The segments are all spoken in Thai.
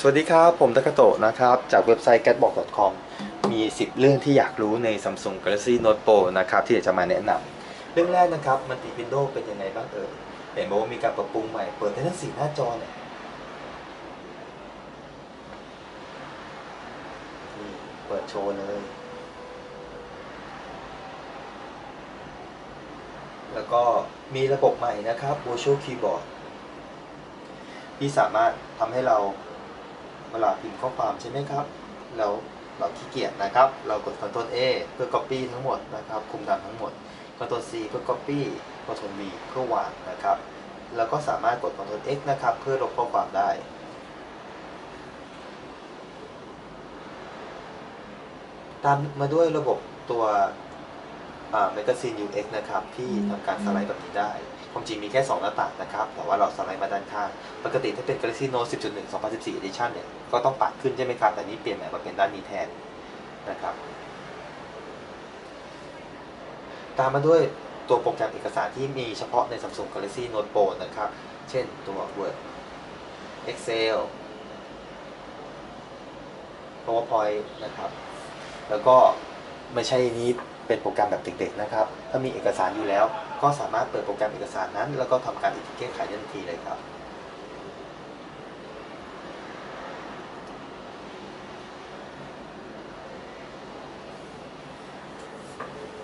สวัสดีครับ ผมตะกะโตะนะครับ จากเว็บไซต์ catbox.com มี 10 เรื่องที่อยากรู้ใน Samsung Galaxy Note Pro นะครับ ที่อยากจะมาแนะนำเรื่องแรกนะครับมันติวินโดว์เป็นยังไงบ้างเอ่ยเห็นบอกว่ามีการปรับปรุงใหม่ เปิดได้ทั้ง 4 หน้าจอเนี่ยนี่เปิดโชว์เลย แล้วก็มีระบบใหม่นะครับ Virtual Keyboard ที่สามารถทำให้เรา เวลาพิมพ์ข้อความใช่ไหมครับ แล้วเราขี้เกียจนะครับ เรากด Ctrl A เพื่อ Copy ทั้งหมดนะครับ คุมดำทั้งหมด Ctrl C เพื่อ Copy Ctrl V เพื่อวางนะครับ แล้วก็สามารถกด Ctrl X นะครับ เพื่อลบข้อความได้ตามมาด้วยระบบตัว Magazine UX นะครับ ที่ทำการสไลด์แบบนี้ได้ ความจริงมีแค่ 2 หน้าต่างนะครับ แต่ว่าเราสไลด์มาด้านข้าง ปกติถ้าเป็น Galaxy Note 10.1 2014 Edition เนี่ย ก็ต้องปัดขึ้นใช่ไหมครับ แต่นี้เปลี่ยนใหม่มาเป็นด้านนี้แทนนะครับ ตามมาด้วยตัวโปรแกรมเอกสารที่มีเฉพาะใน Samsung Galaxy Note Pro นะครับ เช่นตัว Word Excel PowerPoint นะครับ แล้วก็ไม่ใช่นี้ เป็นโปรแกรมแบบเด็กๆนะครับ ถ้ามีเอกสารอยู่แล้ว ก็สามารถเปิดโปรแกรมเอกสารนั้น แล้วก็ทำการอิดิแก้ไขได้ทันทีเลยครับ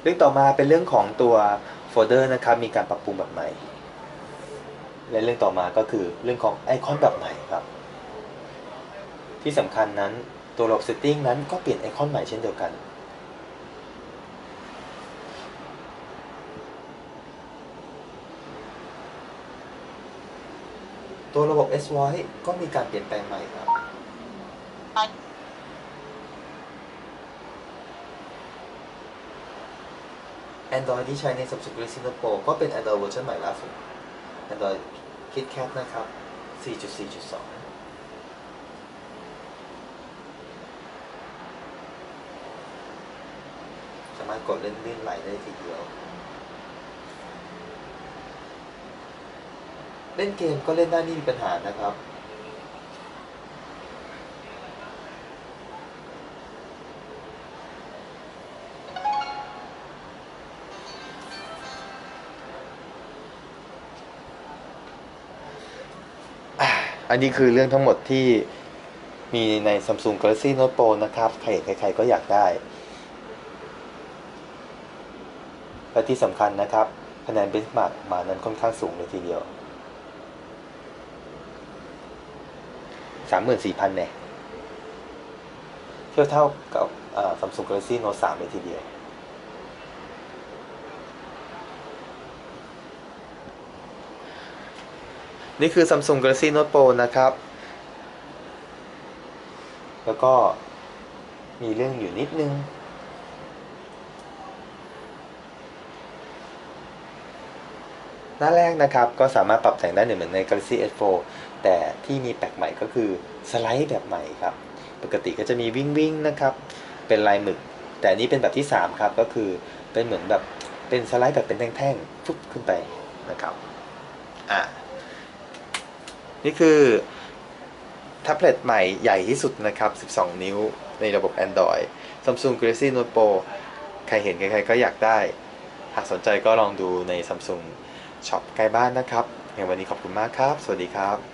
เรื่องต่อมาเป็นเรื่องของตัวโฟลเดอร์นะครับมีการปรับปรุงแบบใหม่ และเรื่องต่อมาก็คือเรื่องของไอคอนแบบใหม่ครับ ที่สำคัญนั้นตัวระบบ Setting นั้นก็เปลี่ยนไอคอนใหม่เช่นเดียวกัน ตัวระบบ S Voice ก็มีการเปลี่ยนแปลงใหม่ครับ Android ที่ใช้ใน Samsung Galaxy Note Pro ก็เป็น Android เวอร์ชันใหม่ล่าสุด Android KitKat นะครับ 4.4.2สามารถกดเล่นเลื่อนไหลได้ทีเดียว เล่นเกมก็เล่นได้ไม่มีปัญหานะครับ อันนี้คือเรื่องทั้งหมดที่มีใน Samsung Galaxy Note Pro นะครับ ใครใครๆก็อยากได้ และที่สำคัญนะครับ คะแนนเบนช์มาร์กมานั้นค่อนข้างสูงเลยทีเดียว 34,000เนี่ยเทียบเท่ากับซัมซุง Galaxy Note 3เลยทีเดียว นี่คือ Samsung Galaxy Note Pro นะครับ แล้วก็มีเรื่องอยู่นิดนึงหน้าแรกนะครับ ก็สามารถปรับแต่งได้เหมือนใน Galaxy S4 แต่ที่มีแปลกใหม่ก็คือสไลด์แบบใหม่ครับ ปกติก็จะมีวิ่งวิ่งนะครับ เป็นลายหมึก แต่นี้เป็นแบบที่ 3 ครับ ก็คือเป็นเหมือนแบบเป็นสไลด์แบบเป็นแท่งๆฟุบขึ้นไปนะครับอะนี่คือแท็บเล็ตใหม่ใหญ่ที่สุดนะครับ 12 นิ้วในระบบ Android Samsung Galaxy Note Pro ใครเห็นใครๆก็อยากได้ หากสนใจก็ลองดูใน Samsung ช็อปใกล้บ้านนะครับอย่างวันนี้ขอบคุณมากครับ สวัสดีครับ